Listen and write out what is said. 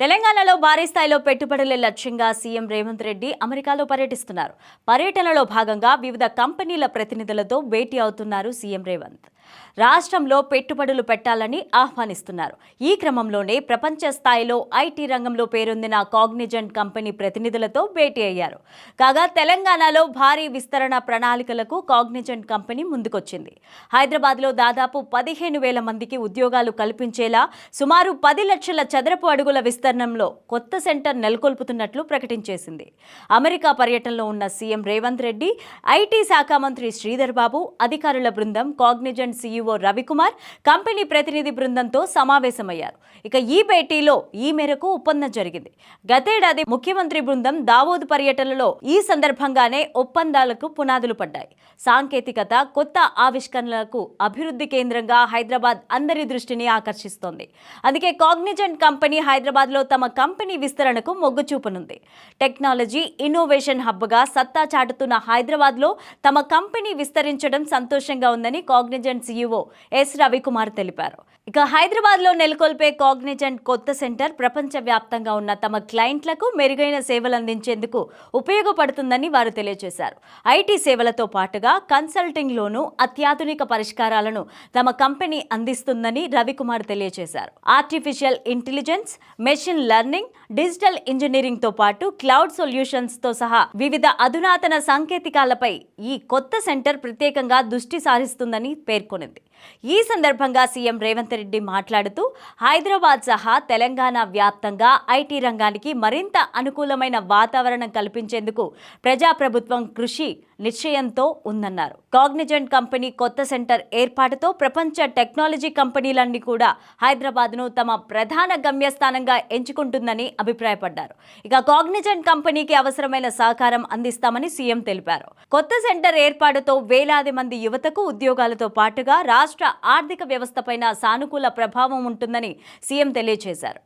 తెలంగాణలో భారీ స్థాయిలో పెట్టుబడులే లక్ష్యంగా సీఎం రేవంత్ రెడ్డి అమెరికాలో పర్యటిస్తున్నారు. పర్యటనలో భాగంగా వివిధ కంపెనీల ప్రతినిధులతో భేటీ అవుతున్నారు సీఎం రేవంత్. రాష్ట్రంలో పెట్టుబడులు పెట్టాలని ఆహ్వానిస్తున్నారు. ఈ క్రమంలోనే ప్రపంచ స్థాయిలో ఐటీ రంగంలో పేరొందిన కాగ్నిజెంట్ కంపెనీ ప్రతినిధులతో భేటీ అయ్యారు. కాగా తెలంగాణలో భారీ విస్తరణ ప్రణాళికలకు కాగ్నిజెంట్ కంపెనీ ముందుకొచ్చింది. హైదరాబాద్లో దాదాపు పదిహేను వేల మందికి ఉద్యోగాలు కల్పించేలా సుమారు పది లక్షల చదరపు అడుగుల విస్తరణంలో కొత్త సెంటర్ నెలకొల్పుతున్నట్లు ప్రకటించేసింది. అమెరికా పర్యటనలో ఉన్న సీఎం రేవంత్ రెడ్డి ఐటీ శాఖ మంత్రి శ్రీధర్ బాబు అధికారుల బృందం కాగ్నిజెంట్ సీఈఓ రవికుమార్ కంపెనీ ప్రతినిధి బృందంతో సమావేశమయ్యారు. ఇక ఈ భేటీలో ఈ మేరకు ఒప్పందం జరిగింది. గతేడాది ముఖ్యమంత్రి బృందం దావోద్ పర్యటనలో ఈ సందర్భంగానే ఒప్పందాలకు పునాదులు పడ్డాయి. సాంకేతికత కొత్త ఆవిష్కరణలకు అభివృద్ధి కేంద్రంగా హైదరాబాద్ అందరి దృష్టిని ఆకర్షిస్తోంది. అందుకే కాగ్నిజెంట్ కంపెనీ హైదరాబాద్లో తమ కంపెనీ విస్తరణకు మొగ్గు చూపనుంది టెక్నాలజీ ఇన్నోవేషన్ హబ్గా సత్తా చాటుతున్న హైదరాబాద్లో తమ కంపెనీ విస్తరించడం సంతోషంగా ఉందని కాగ్నిజెంట్ సీఈఓ ఎస్ రవికుమార్ తెలిపారు. ఇక హైదరాబాద్లో నెలకొల్పే కాగ్నిజెంట్ కొత్త సెంటర్ ప్రపంచవ్యాప్తంగా ఉన్న తమ క్లయింట్లకు మెరుగైన సేవలు అందించేందుకు ఉపయోగపడుతుందని వారు తెలియజేశారు. ఐటీ సేవలతో పాటుగా కన్సల్టింగ్లోనూ అత్యాధునిక పరిష్కారాలను తమ కంపెనీ అందిస్తుందని రవికుమార్ తెలియజేశారు. Artificial intelligence machine learning digital ఇంజనీరింగ్తో పాటు క్లౌడ్ సొల్యూషన్స్తో సహా వివిధ అధునాతన సాంకేతికాలపై ఈ కొత్త సెంటర్ ప్రత్యేకంగా దృష్టి సారిస్తుందని componente. ఈ సందర్భంగా సీఎం రేవంత్ రెడ్డి మాట్లాడుతూ హైదరాబాద్ సహా తెలంగాణ వ్యాప్తంగా ఐటీ రంగానికి మరింత అనుకూలమైన వాతావరణం కల్పించేందుకు ప్రజాప్రభుత్వం కృషి నిశ్చయంతో ఉందన్నారు. కాగ్నిజెంట్ కంపెనీ కొత్త సెంటర్ ఏర్పాటుతో ప్రపంచ టెక్నాలజీ కంపెనీలన్నీ కూడా హైదరాబాద్ను తమ ప్రధాన గమ్యస్థానంగా ఎంచుకుంటుందని అభిప్రాయపడ్డారు. ఇక కాగ్నిజెంట్ కంపెనీకి అవసరమైన సహకారం అందిస్తామని సీఎం తెలిపారు. కొత్త సెంటర్ ఏర్పాటుతో వేలాది మంది యువతకు ఉద్యోగాలతో పాటుగా రాష్ట్ర ఆర్థిక వ్యవస్థపైన సానుకూల ప్రభావం ఉంటుందని సీఎం తెలియజేశారు.